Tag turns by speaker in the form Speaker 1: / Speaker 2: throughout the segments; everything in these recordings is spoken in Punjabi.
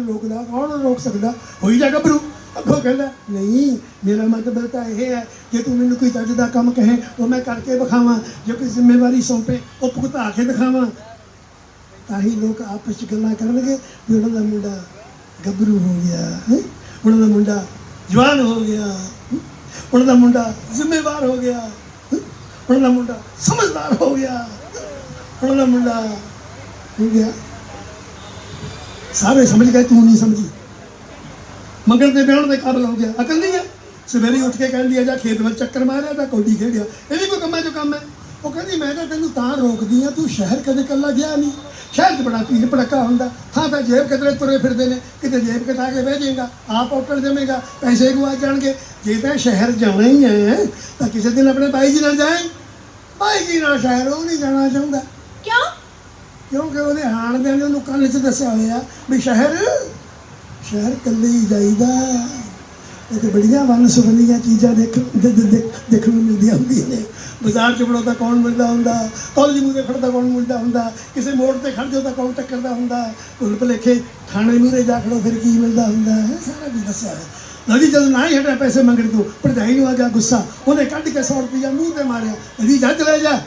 Speaker 1: ਰੋਕਦਾ, ਕੌਣ ਰੋਕ ਸਕਦਾ? ਹੋਈ ਜਾ ਗੱਭਰੂ। ਅੱਗੋਂ ਕਹਿੰਦਾ, ਨਹੀਂ, ਮੇਰਾ ਮਤਲਬ ਤਾਂ ਇਹ ਹੈ ਜੇ ਤੂੰ ਮੈਨੂੰ ਕੋਈ ਚੱਜ ਦਾ ਕੰਮ ਕਹੇ, ਉਹ ਮੈਂ ਕਰਕੇ ਵਿਖਾਵਾਂ। ਜੇ ਕੋਈ ਜ਼ਿੰਮੇਵਾਰੀ ਸੌਂਪੇ, ਉਹ ਭੁਗਤਾ ਕੇ ਦਿਖਾਵਾਂ। ਤਾਂ ਹੀ ਲੋਕ ਆਪਸ ਚ ਗੱਲਾਂ ਕਰਨਗੇ ਵੀ ਉਹਨਾਂ ਦਾ ਮੁੰਡਾ ਗੱਭਰੂ ਹੋ ਗਿਆ, ਹੈਂ? ਉਹਨਾਂ ਦਾ ਮੁੰਡਾ ਜਵਾਨ ਹੋ ਗਿਆ ਉਹਨਾਂ ਦਾ ਮੁੰਡਾ ਜ਼ਿੰਮੇਵਾਰ ਹੋ ਗਿਆ ਉਹਨਾਂ ਦਾ ਮੁੰਡਾ ਸਮਝਦਾਰ ਹੋ ਗਿਆ ਉਹਨਾਂ ਦਾ ਮੁੰਡਾ ਹੋ ਗਿਆ। ਸਾਰੇ ਸਮਝ ਗਏ, ਤੂੰ ਨਹੀਂ ਸਮਝੀ। ਮੰਗਣ ਦੇ ਵਿਆਹਣ ਦੇ ਕਾਬਲ ਹੋ ਗਿਆ। ਅਕਲ ਨਹੀਂ ਹੈ। ਸਵੇਰੇ ਉੱਠ ਕੇ ਕਹਿੰਦੀ ਆ ਜਾ ਖੇਤ ਵਿੱਚ ਚੱਕਰ ਮਾਰਿਆ ਤਾਂ ਕੋਡੀ ਖੇਡਿਆ। ਇਹ ਵੀ ਕੋਈ ਕੰਮਾਂ ਚੋਂ ਕੰਮ ਹੈ। ਉਹ ਕਹਿੰਦੀ, ਮੈਂ ਤਾਂ ਤੈਨੂੰ ਤਾਂ ਰੋਕਦੀ ਆ ਤੂੰ ਸ਼ਹਿਰ ਕਦੇ ਕੱਲਾ ਗਿਆ ਨਹੀਂ। ਸ਼ਹਿਰ 'ਚ ਬੜਾ ਭੀੜ ਭੜੱਕਾ ਹੁੰਦਾ। ਹਾਂ ਤਾਂ ਜੇਬ ਕਿਤੇ ਤੁਰੇ ਫਿਰਦੇ ਨੇ। ਕਿਤੇ ਜੇਬ ਕਟਾ ਕੇ ਬਹਿ ਜਾਏਗਾ, ਆਪ ਔਟਣ ਦੇਵੇਂਗਾ, ਪੈਸੇ ਗਵਾ ਜਾਣਗੇ। ਜੇ ਤਾਂ ਸ਼ਹਿਰ ਜਾਣਾ ਹੀ ਹੈ, ਤਾਂ ਕਿਸੇ ਦਿਨ ਆਪਣੇ ਬਾਈ ਜੀ ਨਾਲ ਜਾਏ। ਬਾਈ ਜੀ ਨਾਲ ਸ਼ਹਿਰ, ਉਹ ਨਹੀਂ ਜਾਣਾ ਚਾਹੁੰਦਾ।
Speaker 2: ਕਿਉਂ?
Speaker 1: ਕਿਉਂਕਿ ਉਹਦੇ ਹਾਣਦਿਆਂ ਨੇ ਉਹਨੂੰ ਕੰਨ 'ਚ ਦੱਸਿਆ ਹੋਇਆ ਵੀ ਸ਼ਹਿਰ ਸ਼ਹਿਰ ਕੱਲੇ ਹੀ ਜਾਈਦਾ ਇੱਥੇ ਬੜੀਆਂ ਵੰਨ ਸੁਵੰਨੀਆਂ ਚੀਜ਼ਾਂ ਦੇਖ ਦੇਖਣ ਨੂੰ ਮਿਲਦੀਆਂ ਹੁੰਦੀਆਂ ਨੇ। ਬਾਜ਼ਾਰ 'ਚ ਬੜੋ ਤਾਂ ਕੌਣ ਮਿਲਦਾ ਹੁੰਦਾ? ਕਾਲਜ ਮੂਹਰੇ ਖੜਦਾ ਕੌਣ ਮਿਲਦਾ ਹੁੰਦਾ? ਕਿਸੇ ਮੋੜ ਤੇ ਖੜ ਜਾਓ ਤਾਂ ਕੌਣ ਟੱਕਰਦਾ ਹੁੰਦਾ? ਭੁੱਲ ਭੁਲੇਖੇ ਥਾਣੇ ਮੂਹਰੇ ਜਾ ਖੜੋ ਫਿਰ ਕੀ ਮਿਲਦਾ ਹੁੰਦਾ? ਹੈ ਸਾਰਾ ਕੁਝ ਦੱਸਿਆ ਹੈ ਨਦੀ ਜਦੋਂ ਨਾ ਹੀ ਹਟਿਆ ਪੈਸੇ ਮੰਗਣ ਤੋਂ, ਭਰਜਾਈ ਨੂੰ ਆ ਗਿਆ ਗੁੱਸਾ। ਉਹਨੇ ਕੱਢ ਕੇ 100 ਰੁਪਇਆ ਮੂੰਹ ਤੇ ਮਾਰਿਆ। ਨਦੀ ਜੱਜ ਲੈ ਜਾ।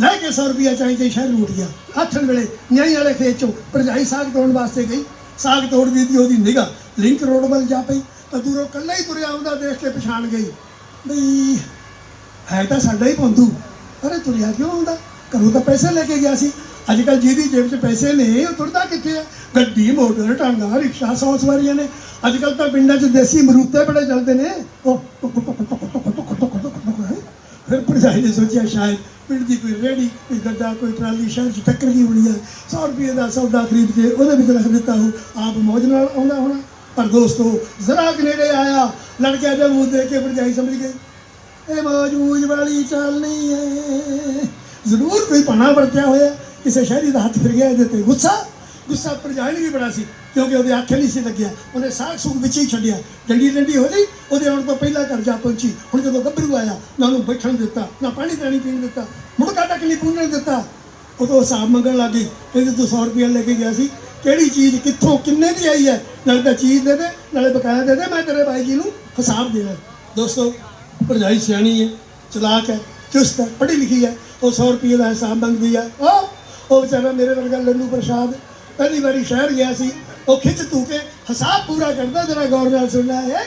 Speaker 1: ਲੈ ਕੇ 100 ਰੁਪਇਆ ਚਾਹੀ ਚਾਹੀ ਸ਼ਹਿਰ ਨੂੰ ਗਿਆ ਆਥਣ ਵੇਲੇ ਨਿਆਈ ਵਾਲੇ ਖੇਤ ਚੋਂ ਭਰਜਾਈ ਸਾਗ ਤੋੜਨ ਵਾਸਤੇ ਗਈ ਸਾਗ ਤੋੜਦੀ ਦੀ ਉਹਦੀ ਨਿਗਾਹ ਲਿੰਕ ਰੋਡ ਵੱਲ ਜਾ ਪਈ ਤਾਂ ਦੂਰੋਂ ਕੱਲਾ ਹੀ ਤੁਰਿਆ ਆਉਂਦਾ ਦੇਖ ਕੇ ਪਛਾਣ ਗਈ ਬਈ ਹੈ ਤਾਂ ਸਾਡਾ ਹੀ ਬੰਦੂ ਅਰੇ ਤੁਰਿਆ ਕਿਉਂ ਆਉਂਦਾ ਘਰੋਂ ਤਾਂ ਪੈਸੇ ਲੈ ਕੇ ਗਿਆ ਸੀ ਅੱਜ ਕੱਲ ਜਿਹਦੀ ਜੇਬ 'ਚ ਪੈਸੇ ਨੇ ਉਹ ਤੁਰਦਾ ਕਿੱਥੇ ਆ ਗੱਡੀ ਮੋਟਰ ਟਾਂਗਾ ਰਿਕਸ਼ਾ ਸੌ ਸਵਾਰੀਆਂ ਨੇ ਅੱਜ ਕੱਲ ਤਾਂ ਪਿੰਡਾਂ 'ਚ ਦੇਸੀ ਮਰੂਤੇ ਬੜੇ ਚੱਲਦੇ ਨੇ ਉਹ ਫਿਰ ਭਰਜਾਈ ਨੇ ਸੋਚਿਆ ਸ਼ਾਇਦ ਪਿੰਡ ਦੀ ਕੋਈ ਰੇੜੀ ਕੋਈ ਗੱਡਾ, ਕੋਈ ਟਰਾਲੀ ਸ਼ਹਿਰ 'ਚ ਟੱਕਰ ਗਈ ਹੋਣੀ ਹੈ 100 ਰੁਪਏ ਦਾ ਸੌਦਾ ਖਰੀਦ ਕੇ ਉਹਦੇ ਵਿੱਚ ਰੱਖ ਦਿੱਤਾ ਹੋ ਆਪ ਮੌਜ ਨਾਲ ਆਉਂਦਾ ਹੋਣਾ। ਪਰ ਦੋਸਤੋ, ਜ਼ਰਾ ਕੁ ਨੇੜੇ ਆਇਆ, ਲੜਕਿਆ ਦੇ ਮੂੰਹ ਦੇਖ ਕੇ ਭਰਜਾਈ ਸਮਝ ਗਈ। ਇਹ ਮੌਜੂਦ ਵਾਲੀ ਚਾਲ ਨਹੀਂ ਹੈ। ਜ਼ਰੂਰ ਕੋਈ ਪਾਣਾ ਵਰਤਿਆ ਹੋਇਆ, ਕਿਸੇ ਸ਼ਹਿਰੀ ਦਾ ਹੱਥ ਫਿਰ ਗਿਆ ਇਹਦੇ ਤੇ ਗੁੱਸਾ। ਗੁੱਸਾ ਭਰਜਾਈ ਨੂੰ ਵੀ ਬੜਾ ਸੀ। ਕਿਉਂਕਿ ਉਹਦੇ ਆਖੇ ਨਹੀਂ ਸੀ ਲੱਗਿਆ। ਉਹਨੇ ਸਾਗ ਸੁਗ ਵਿੱਚ ਹੀ ਛੱਡਿਆ। ਡੰਡੀ ਡੰਡੀ ਹੋ ਗਈ ਉਹਦੇ ਆਉਣ ਤੋਂ ਪਹਿਲਾਂ ਘਰ ਜਾ ਪਹੁੰਚੀ। ਹੁਣ ਜਦੋਂ ਗੱਭਰੂ ਆਇਆ, ਨਾ ਉਹਨੂੰ ਬੈਠਣ ਦਿੱਤਾ, ਨਾ ਪਾਣੀ ਪਾਣੀ ਪੀਣ ਦਿੱਤਾ। ਮੁੜਕਾ ਤੱਕ ਨਹੀਂ ਪੂੰਝਣ ਦਿੱਤਾ। ਉਦੋਂ ਹਿਸਾਬ ਮੰਗਣ ਲੱਗੀ ਕਹਿੰਦੇ, ਤੂੰ 100 ਰੁਪਏ ਲੈ ਕੇ ਗਿਆ ਸੀ। ਕਿਹੜੀ ਚੀਜ਼ ਕਿੱਥੋਂ, ਕਿੰਨੇ ਦੀ ਆਈ ਹੈ? ਨਾਲੇ ਤਾਂ ਚੀਜ਼ ਦੇ ਦੇ, ਨਾਲੇ ਬਕਾਇਆ ਦੇ ਦੇ, ਮੈਂ ਤੇਰੇ ਬਾਈ ਜੀ ਨੂੰ ਹਿਸਾਬ ਦੇਣਾ। ਦੋਸਤੋ, ਭਰਜਾਈ ਸਿਆਣੀ ਹੈ, ਚਲਾਕ ਹੈ, ਚੁਸਤ ਹੈ, ਪੜ੍ਹੀ ਲਿਖੀ ਹੈ। ਉਹ 100 ਰੁਪਏ ਦਾ ਹਿਸਾਬ ਮੰਗਦੀ ਹੈ। ਉਹ ਉਹ ਵਿਚਾਰਾ ਮੇਰੇ ਵਰਗਾ ਲੱਲੂ ਪ੍ਰਸ਼ਾਦ, ਪਹਿਲੀ ਵਾਰੀ ਸ਼ਹਿਰ ਗਿਆ ਸੀ। ਉਹ ਖਿੱਚ ਤੂ ਕੇ ਹਿਸਾਬ ਪੂਰਾ ਕਰਦਾ ਜਰਾ ਗੌਰ ਨਾਲ ਸੁਣਨਾ ਹੈ?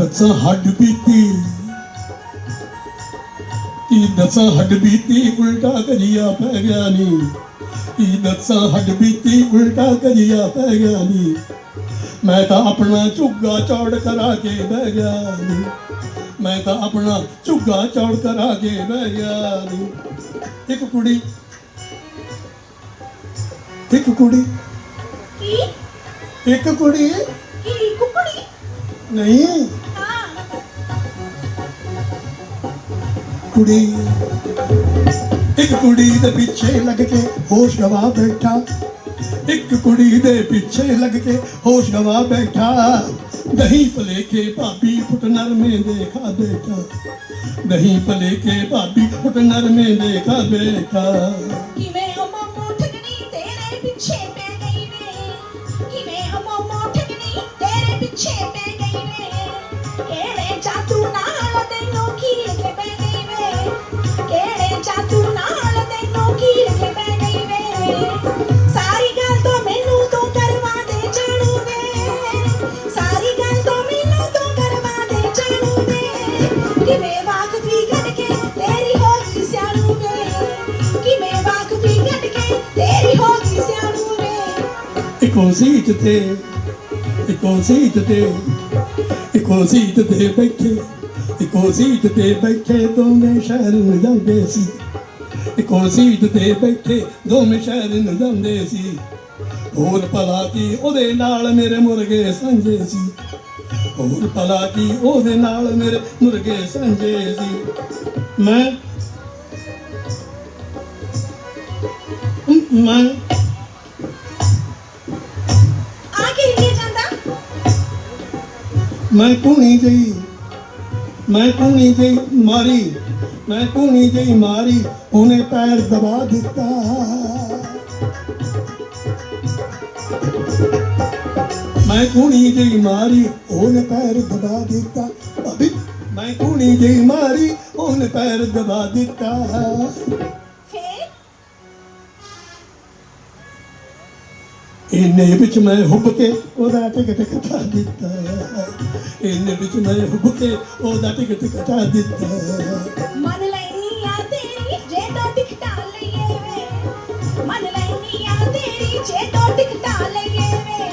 Speaker 2: ਦੱਸਾਂ
Speaker 3: ਹੱਡ ਬੀਤੀ। ਕੀ ਦੱਸਾਂ ਹੱਡ ਬੀਤੀ ਉਲਟਾ ਕਰੀਆ ਪੈ ਗਿਆ ਨੀ। ਕੀ ਦੱਸਾਂ ਹੱਡ ਬੀਤੀ ਉਲਟਾ ਕਰੀਆ ਪੈ ਗਿਆ ਨੀ। ਮੈਂ ਤਾਂ ਆਪਣਾ ਝੁੱਗਾ ਚੌੜ ਕਰਾ ਕੇ ਬਹਿ ਗਿਆ ਨੀ। ਮੈਂ ਤਾਂ ਆਪਣਾ ਝੁੱਗਾ ਚੌੜ ਕਰਾ ਕੇ ਬਹਿ ਗਿਆ ਨੀ। ਇੱਕ ਕੁੜੀ। ਇੱਕ ਕੁੜੀ।
Speaker 2: ਕੀ?
Speaker 1: ਇੱਕ ਕੁੜੀ।
Speaker 2: ਕੀ ਕੁਕੜੀ?
Speaker 1: ਨਹੀਂ। ਕੁੜੀ। ਇੱਕ ਕੁੜੀ ਦੇ ਪਿੱਛੇ ਲੱਗ ਕੇ ਹੋਸ਼ ਗਵਾ ਬੈਠਾ। ਇੱਕ ਕੁੜੀ ਦੇ ਪਿੱਛੇ ਲੱਗ ਕੇ ਹੋਸ਼ ਗਵਾ ਬੈਠਾ। ਦਹੀਂ ਭਲੇਖੇ ਭਾਬੀ ਫੁੱਟ ਨਰਮੇ ਦੇਖਾ ਬੈਠਾ। ਦਹੀਂ ਭਲੇਖੇ ਭਾਬੀ ਫੁੱਟ ਨਰਮੇ ਦੇਖਾ ਬੈਠਾ।
Speaker 2: ਕਿਵੇਂ
Speaker 1: ਇੱਕੋ ਸੀਟ ਤੇ, ਇੱਕੋ ਤੇ ਬੈਠੇ, ਇੱਕੋ ਸੀਟ ਤੇ ਬੈਠੇ ਦੋਵੇਂ ਸ਼ਹਿਰ ਨੂੰ ਜਾਂਦੇ ਸੀ। ਇੱਕੋ ਸੀਟ ਤੇ ਬੈਠੇ ਦੋਵੇਂ ਸ਼ਹਿਰ ਨੂੰ ਜਾਂਦੇ ਸੀ। ਹੋਰ ਭਲਾ ਕੀ ਉਹਦੇ ਨਾਲ ਮੇਰੇ ਮੁਰਗੇ ਸਾਂਝੇ ਸੀ। ਹੋਰ ਭਲਾ ਕੀ ਉਹਦੇ ਨਾਲ ਮੇਰੇ ਮੁਰਗੇ ਸਾਂਝੇ ਸੀ। ਮੈਂ ਮੈਂ
Speaker 2: ਆ ਕੇ ਹੀ ਜਾਂਦਾ?
Speaker 1: ਮੈਂ ਕੂਣੀ ਗਈ ਮੈਂ ਕੂਣੀ ਗਈ ਮਾਰੀ। ਮੈਂ ਕੂਣੀ ਗਈ ਮਾਰੀ ਉਹਨੇ ਪੈਰ ਦਬਾ ਦਿੱਤਾ। ਮੈਂ ਕੂਣੀ ਗਈ ਮਾਰੀ ਉਹਨੇ ਪੈਰ ਦਬਾ ਦਿੱਤਾ। ਅਭੀ ਮੈਂ ਕੂਣੀ ਗਈ ਮਾਰੀ ਉਹਨੇ ਪੈਰ ਦਬਾ ਦਿੱਤਾ। ਇੰਨੇ ਵਿੱਚ ਮੈਂ ਹੁੱਬ ਕੇ ਉਹਦਾ ਟਿਕਟ ਕਟਾ ਦਿੱਤਾ। ਇੰਨੇ ਵਿੱਚ ਮੈਂ ਹੁੱਬ ਕੇ ਉਹਦਾ ਟਿਕਟ ਕਟਾ ਦਿੱਤਾ।
Speaker 2: ਤੇਰੀ ਜੇ ਤੋਂ ਟਿਕਟਾ ਲਈਏ ਵੇ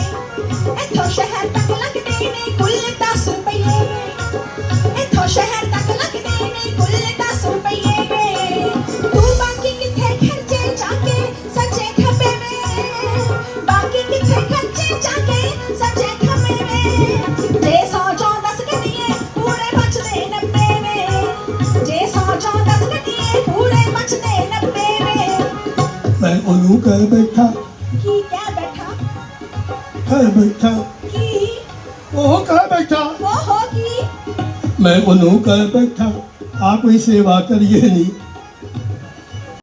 Speaker 2: ਇੱਥੋਂ ਸ਼ਹਿਰ ਤੱਕ ਲੱਗਦੇ ਨੇ ਕੁੱਲ 10 ਰੁਪਏ ਵੇ ਇੱਥੋਂ ਸ਼ਹਿਰ ਤੱਕ ਲੱਗਦੇ ਨੇ ਕੁੱਲ 10 ਰੁਪਏ ਵੇ ਤੂੰ ਬਾਕੀ ਕਿੱਥੇ ਖਰਚੇ ਜਾ ਕੇ ਸੱਚੇ ਖੱਬੇ ਵੇ ਬਾਕੀ ਕਿੱਥੇ ਖਰਚੇ ਜਾ ਕੇ ਸੱਚੇ ਖੱਬੇ ਵੇ ਜੇ ਸੌ ਚੋਂ ਦਸ ਕੱਢੀਏ ਪੂਰੇ ਬਚਦੇ 90 ਵੇ ਜੇ ਸੌ ਚੋਂ ਦਸ ਕੱਢੀਏ ਪੂਰੇ ਬਚਦੇ 90 ਵੇ
Speaker 1: ਮੈਂ ਉਹਨੂੰ ਕਹਿ ਬੈਠਾ
Speaker 2: ਕੀ ਕਹਿ ਬੈਠਾ
Speaker 1: ਕਹਿ ਬੈਠਾ।
Speaker 2: ਕੀ?
Speaker 1: ਉਹ ਕਹਿ ਬੈਠਾ।
Speaker 2: ਉਹ ਹੋ ਕੀ?
Speaker 1: ਮੈਂ ਉਹਨੂੰ ਕਹਿ ਬੈਠਾ। ਆ ਕੋਈ ਸੇਵਾ ਕਰੀਏ ਨਹੀਂ